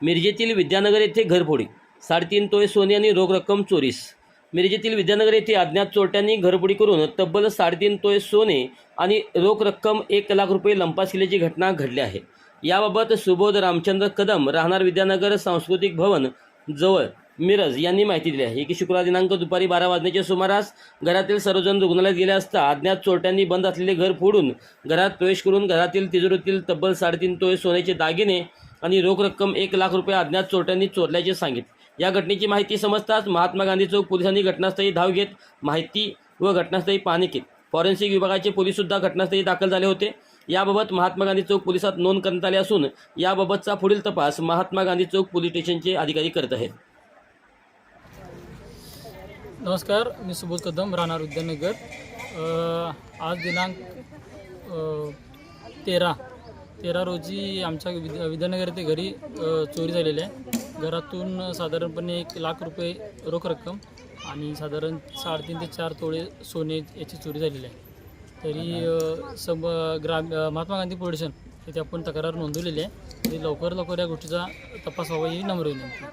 मिरजेतील विद्यानगर येथे घरफोडी साडेतीन तोळे सोने आणि रोख रक्कम चोरीस. मिरजेतील विद्यानगर येथे अज्ञात चोरट्यांनी घरफोडी करून तब्बल साडेतीन तोळे सोने आणि रोख रक्कम एक लाख रुपये लंपास केल्याची घटना घडली आहे. याबाबत सुबोध रामचंद्र कदम राहणार विद्यानगर सांस्कृतिक भवन जवळ मिरज यांनी माहिती दिली आहे. की शुक्रवार दिनांक दुपारी बारा वाजण्याच्या सुमारास घरातील सर्वजण रुग्णालयात गेले असता अज्ञात चोरट्यांनी बंद असलेले घर फोडून घरात प्रवेश करून घरातील तिजोरीतील तब्बल साडेतीन तोळे सोन्याचे दागिने आणि रोख रक्कम एक लाख रुपये अज्ञात चोरट्यांनी चोरल्याचे सांगितले या घटनेची माहिती समजताच महात्मा गांधी चौक पोलिसांनी घटनास्थळी धाव घेत माहिती व घटनास्थळी पाहणी केली. फॉरेन्सिक विभागाचे पोलीससुद्धा घटनास्थळी दाखल झाले होते. याबाबत महात्मा गांधी चौक पोलिसात नोंद करण्यात आली असून याबाबतचा पुढील तपास महात्मा गांधी चौक पोलीस स्टेशनचे अधिकारी करत आहेत. नमस्कार मी सुबोध कदम राहणार उद्यानगर. आज दिनांक तेरा तेरा रोजी आमच्या विद्या विद्यानगर येथे घरी चोरी झालेली आहे. घरातून साधारणपणे एक लाख रुपये रोख रक्कम आणि साधारण साडेतीन ते चार तोळे सोने याची चोरी झालेली आहे. तरी सम सब ग्राम महात्मा गांधी पोलीस येथे आपण तक्रार नोंदवलेली आहे. तरी लवकर लवकर या गोष्टीचा तपास व्हावा ही नम्र विनंती.